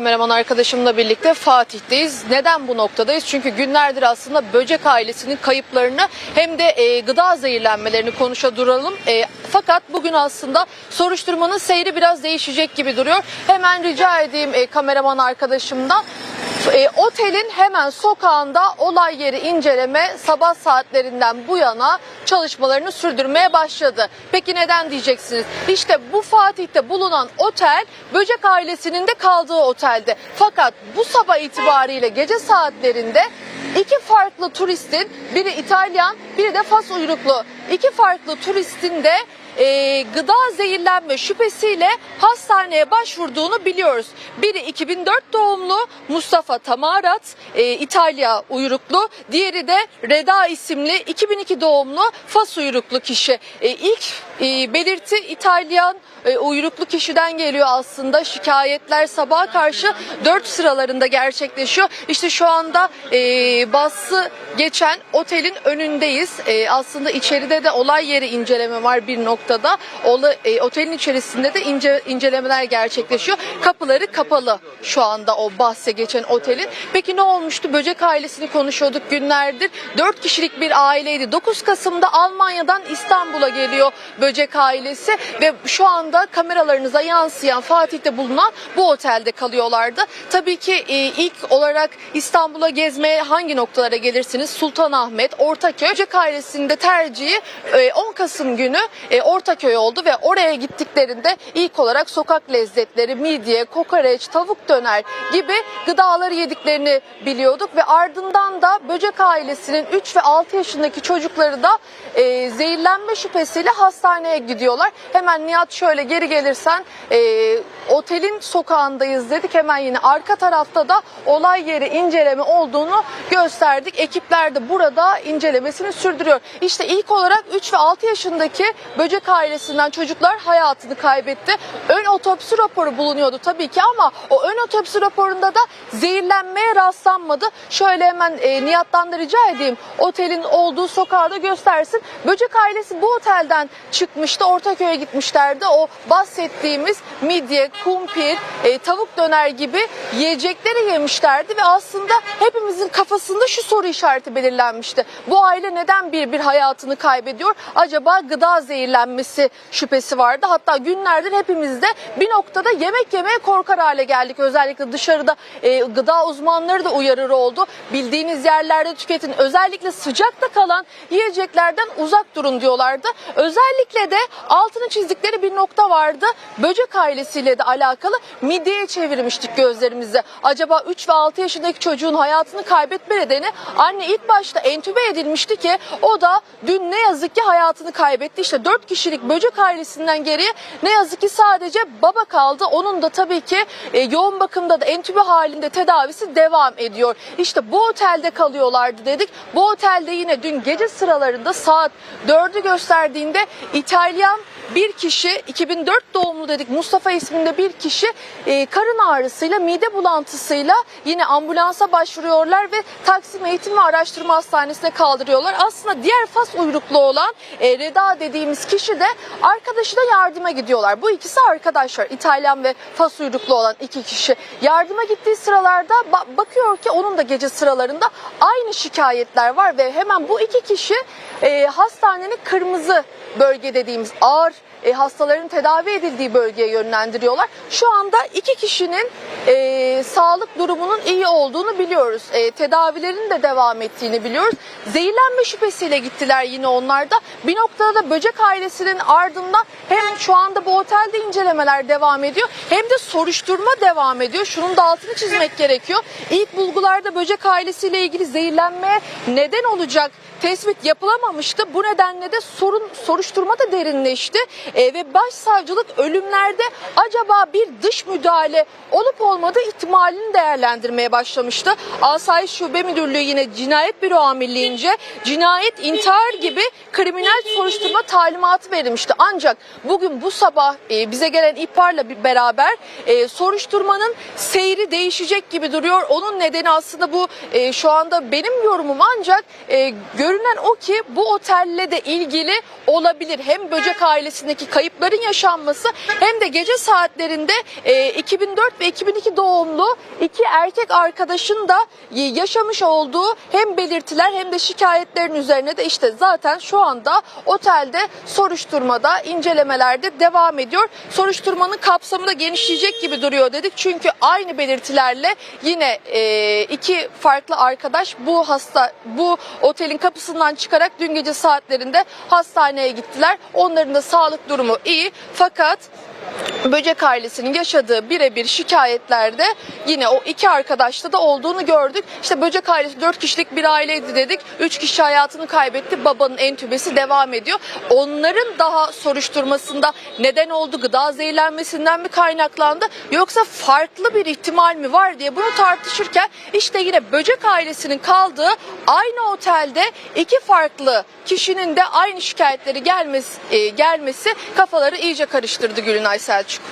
Kameraman arkadaşımla birlikte Fatih'teyiz. Neden bu noktadayız? Çünkü günlerdir aslında böcek ailesinin kayıplarını hem de e, gıda zehirlenmelerini konuşa duralım. E, fakat bugün aslında soruşturmanın seyri biraz değişecek gibi duruyor. Hemen rica edeyim e, kameraman arkadaşımdan. E, otelin hemen sokağında olay yeri inceleme sabah saatlerinden bu yana çalışmalarını sürdürmeye başladı. Peki neden diyeceksiniz? İşte bu Fatih'te bulunan otel böcek ailesinin de kaldığı oteldi. Fakat bu sabah itibariyle gece saatlerinde iki farklı turistin biri İtalyan biri de Fas uyruklu iki farklı turistin de e, gıda zehirlenme şüphesiyle hastaneye başvurduğunu biliyoruz. Biri 2004 doğumlu Mustafa Tamarat, e, İtalya uyruklu. Diğeri de Reda isimli 2002 doğumlu Fas uyruklu kişi. E, ilk e, belirti İtalyan e, uyruklu kişiden geliyor aslında. Şikayetler sabaha karşı 4 sıralarında gerçekleşiyor. İşte şu anda e, bası geçen otelin önündeyiz. E, aslında içeride de olay yeri inceleme var bir noktada. E, otelin içerisinde de ince, incelemeler gerçekleşiyor. Kapıları kapalı şu anda o bahse geçen otelin. Peki ne olmuştu? Böcek ailesini konuşuyorduk günlerdir. 4 kişilik bir aileydi. 9 Kasım'da Almanya'dan İstanbul'a geliyor böcek ailesi ve şu anda kameralarınıza yansıyan Fatih'te bulunan bu otelde kalıyorlardı. Tabii ki e, ilk olarak İstanbul'a gezmeye hangi noktalara gelirsiniz? Sultanahmet, Ortaköy. Böcek ailesinin de tercihi e, 10 Kasım günü e, Ortaköy oldu ve oraya gittiklerinde ilk olarak sokak lezzetleri, midye, kokoreç, tavuk döner gibi gıdaları yediklerini biliyorduk ve ardından da böcek ailesinin 3 ve 6 yaşındaki çocukları da e, zehirlenme şüphesiyle hastaneye gidiyorlar. Hemen Nihat şöyle geri gelirsen e, otelin sokağındayız dedik. Hemen yine arka tarafta da olay yeri inceleme olduğunu gösterdik. Ekipler de burada incelemesini sürdürüyor. İşte ilk olarak 3 ve 6 yaşındaki böcek ailesinden çocuklar hayatını kaybetti. Ön otopsi raporu bulunuyordu tabii ki ama o ön otopsi raporunda da zehirlenmeye rastlanmadı. Şöyle hemen e, Nihat'tan da rica edeyim otelin olduğu sokağı da göstersin. Böcek ailesi bu otelden çıkmıştı. Ortaköy'e gitmişlerdi. O bahsettiğimiz midye, kumpir, e, tavuk döner gibi yiyecekleri yemişlerdi ve aslında hepimizin kafasında şu soru işareti belirlenmişti. Bu aile neden bir bir hayatını kaybediyor? Acaba gıda zehirlenmesi şüphesi vardı. Hatta günlerdir hepimiz de bir noktada yemek yemeye korkar hale geldik. Özellikle dışarıda e, gıda uzmanları da uyarır oldu. Bildiğiniz yerlerde tüketin. Özellikle sıcakta kalan yiyeceklerden uzak durun diyorlardı. Özellikle de altını çizdikleri bir nokta vardı. Böcek ailesiyle de alakalı midyeye çevirmiştik gözlerimizi. Acaba 3 ve 6 yaşındaki çocuğun hayatını kaybetme nedeni anne ilk başta entübe edilmişti ki o da dün ne yazık ki hayatını kaybetti. İşte 4 kişilik böcek ailesinden geriye ne yazık ki sadece baba kaldı. Onun da tabii ki e, yoğun bakımda da entübe halinde tedavisi devam ediyor. İşte bu otelde kalıyorlardı dedik. Bu otelde yine dün gece sıralarında saat 4'ü gösterdiğinde İtalyan bir kişi 2004 doğumlu dedik Mustafa isminde bir kişi e, karın ağrısıyla mide bulantısıyla yine ambulansa başvuruyorlar ve Taksim Eğitim ve Araştırma Hastanesi'ne kaldırıyorlar. Aslında diğer Fas uyruklu olan e, Reda dediğimiz kişi de arkadaşına yardıma gidiyorlar. Bu ikisi arkadaşlar İtalyan ve Fas uyruklu olan iki kişi. Yardıma gittiği sıralarda ba- bakıyor ki onun da gece sıralarında aynı şikayetler var ve hemen bu iki kişi e, hastanenin kırmızı bölge dediğimiz ağır e, hastaların tedavi edildiği bölgeye yönlendiriyorlar. Şu anda iki kişinin e, sağlık durumunun iyi olduğunu biliyoruz. E, tedavilerin de devam ettiğini biliyoruz. Zehirlenme şüphesiyle gittiler yine onlar da. Bir noktada da böcek ailesinin ardından hem şu anda bu otelde incelemeler devam ediyor hem de soruşturma devam ediyor. Şunun da altını çizmek gerekiyor. İlk bulgularda böcek ailesiyle ilgili zehirlenmeye neden olacak tespit yapılamamıştı. Bu nedenle de sorun soruşturma da derinleşti E, ve başsavcılık ölümlerde acaba bir dış müdahale olup olmadığı ihtimali ihtimalini değerlendirmeye başlamıştı. Asayiş Şube Müdürlüğü yine Cinayet Büro Amirliğince cinayet, intihar gibi kriminal soruşturma talimatı verilmişti. Ancak bugün bu sabah e, bize gelen ihbarla beraber e, soruşturmanın seyri değişecek gibi duruyor. Onun nedeni aslında bu e, şu anda benim yorumum ancak e, görünen o ki bu otelle de ilgili olabilir. Hem böcek ailesindeki kayıpların yaşanması hem de gece saatlerinde e, 2004 ve 2002 doğumlu iki erkek arkadaşın da e, yaşamış olduğu hem belirtiler hem de şikayetlerin üzerine de işte zaten şu anda otelde soruşturmada incelemelerde devam ediyor. Soruşturmanın kapsamı da genişleyecek gibi duruyor dedik. Çünkü aynı belirtilerle yine e, iki farklı arkadaş bu hasta bu otelin kapısından çıkarak dün gece saatlerinde hastaneye gittiler. Onların da sağlık durumu iyi fakat Böcek ailesinin yaşadığı birebir şikayetlerde yine o iki arkadaşta da olduğunu gördük. İşte Böcek ailesi dört kişilik bir aileydi dedik. Üç kişi hayatını kaybetti. Babanın entübesi devam ediyor. Onların daha soruşturmasında neden oldu? Gıda zehirlenmesinden mi kaynaklandı? Yoksa farklı bir ihtimal mi var diye bunu tartışırken işte yine Böcek ailesinin kaldığı aynı otelde iki farklı kişinin de aynı şikayetleri gelmesi, e, gelmesi kafaları iyice karıştırdı Gülünay Selçuk.